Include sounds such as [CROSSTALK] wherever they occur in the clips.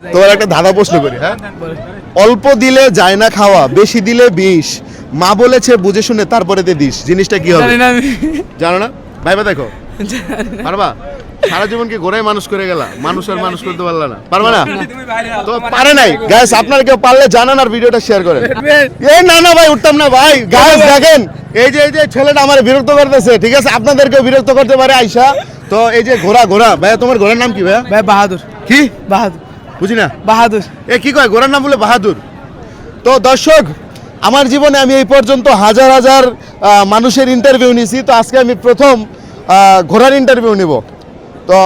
তোমার একটা ধাঁধা প্রশ্ন করি হ্যাঁ? অল্প দিলে যায় না খাওয়া বেশি দিলে বিষ। মা বলেছে বুঝে শুনে তারপরে দে দিস জিনিসটা কি হবে? জানি না না? ভাইবা দেখো। পারবা? সারা জীবন কি গোড়ায় মানুষ করে গেলা? মানুষ আর মানুষ করতে পারলা না। পারবা না? তো পারে নাই। গ্যাস আপনার কেউ পারলে জানান আর ভিডিওটা শেয়ার করেন। [LAUGHS] এই না না ভাই উঠতাম না ভাই। গাছ দেখেন এই যে এই যে ছেলেটা আমার বিরক্ত করতেছে ঠিক আছে? আপনাদেরকেও বিরক্ত করতে পারে আইসা। তো এই যে ঘোড়া ঘোড়া ভাইয়া তোমার ঘোড়ার নাম কি ভাইয়া? ভাই বাহাদুর। কি? বাহাদুর। বুঝি না বাহাদুর। এ কি কয়? ঘোড়ার নাম বলে বাহাদুর? তো দর্শক আমার জীবনে আমি এই পর্যন্ত হাজার হাজার মানুষের ইন্টারভিউ নিয়েছি তো আজকে আমি প্রথম ঘোড়ার ইন্টারভিউ নিব। তো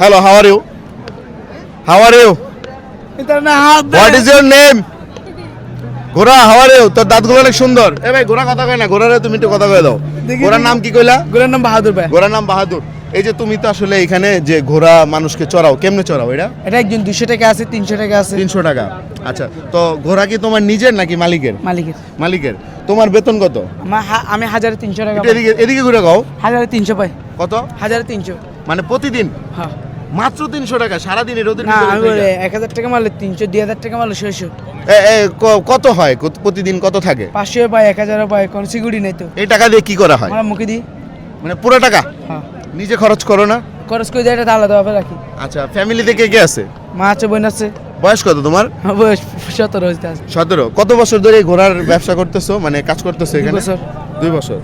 hello how are you how are you what is your name ঘোড়া হাওয়ার ইউ তোর দাঁতগুলো অনেক সুন্দর। এ ভাই ঘোড়া কথা কয় না ঘোড়ারে তুমি একটু কথা কয়ে দাও। ঘোড়ার নাম কি কইলা? গোলার নাম বাহাদুর ভাই। ঘোড়ার নাম বাহাদুর। এই যে তুমি তো আসলে এখানে যে ঘোড়া মানুষকে চড়াও কেমনে চড়াও এটা? এটা একজন দুশো টাকা আছে তিনশো টাকা আছে। তিনশো টাকা। আচ্ছা তো ঘোড়া কি তোমার নিজের নাকি মালিকের? মালিকের। মালিকের। তোমার বেতন কত? আমি হাজারে তিনশো টাকা এদিকে এদিকে ঘুরে গাও হাজারে তিনশো পাই। কত? হাজারে তিনশো। মানে প্রতিদিন? হ্যাঁ। মাত্র তিনশো টাকা সারাদিন। বলি এক হাজার টাকা মারলে তিনশো দুই হাজার টাকা মারলে ছয়শো। কত হয়? প্রতিদিন কত থাকে? পাঁচশো পাই এক হাজারও পাই কোনো সিকিউরিটি নেই তো। এই টাকা দিয়ে কি করা হয়? মুখে দিই। মানে পুরো টাকা? হ্যাঁ। নিজে খরচ করো না? খরচ করে দিয়ে এটা আলাদা ভাবে রাখি। আচ্ছা ফ্যামিলিতে কে কে আছে? মা আছে বোন আছে। বয়স কত তোমার? বয়স সতেরো সতেরো। কত বছর ধরে ঘোড়ার ব্যবসা করতেছো? মানে কাজ করতেছো এখানে। দুই বছর।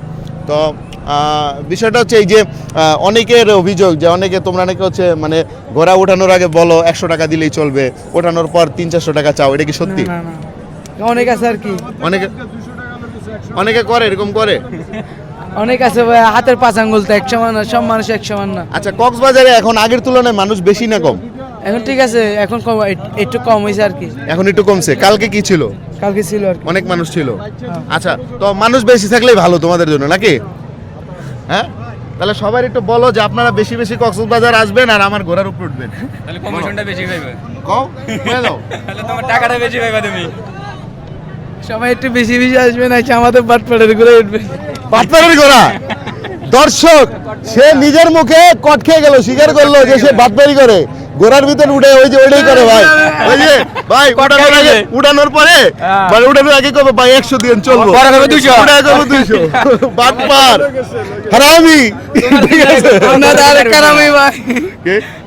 তো বিষয়টা হচ্ছে এই যে অনেকের অভিযোগ যে অনেকে তোমরা নাকি হচ্ছে মানে ঘোড়া ওঠানোর আগে বলো একশো টাকা দিলেই চলবে। ওঠানোর পর তিন চারশো টাকা চাও এটা কি সত্যি? অনেক আছে আর কি। অনেকে অনেকে করে এরকম করে? [LAUGHS] অনেক আছে ভাই হাতের পাঁচ আঙ্গুল তো এক সমান না সব মানুষ এক সমান না। আচ্ছা কক্সবাজারে এখন আগের তুলনায় মানুষ বেশি না কম? এখন ঠিক আছে এখন কম একটু কম হয়েছে আর কি। এখন একটু কমছে। কালকে কি ছিল? কালকে ছিল আর কি। অনেক মানুষ ছিল। হ্যাঁ। আচ্ছা তো মানুষ বেশি থাকলেই ভালো তোমাদের জন্য নাকি? হ্যাঁ? তাহলে সবার একটু বলো যে আপনারা বেশি বেশি কক্সবাজার আসবেন আর আমার ঘোড়ার উপর উঠবেন। তাহলে কমিশনটা বেশি পাইবে। কও? বলে দাও। তাহলে তোমার টাকাটা বেশি পাইবা তুমি। সবাই একটু বেশি বেশি আসবে না আমাদের বাট পাড়ের ঘুরে উঠবে? বাটপাড়ির ঘোড়া দর্শক সে নিজের মুখে কট খেয়ে গেল স্বীকার করল যে সে বাটপাড়ি করে। ঘোড়ার ভিতর উঠে ওই যে ওইটাই করে ভাই। ওই যে ভাই উঠানোর আগে উঠানোর পরে মানে উঠানোর আগে কবে ভাই একশো দিয়ে চলবো? পরে কবে 200 উঠে কবে দুইশো? বাটপার হারামি। ঠিক আছে। ভাই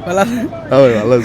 ভালো।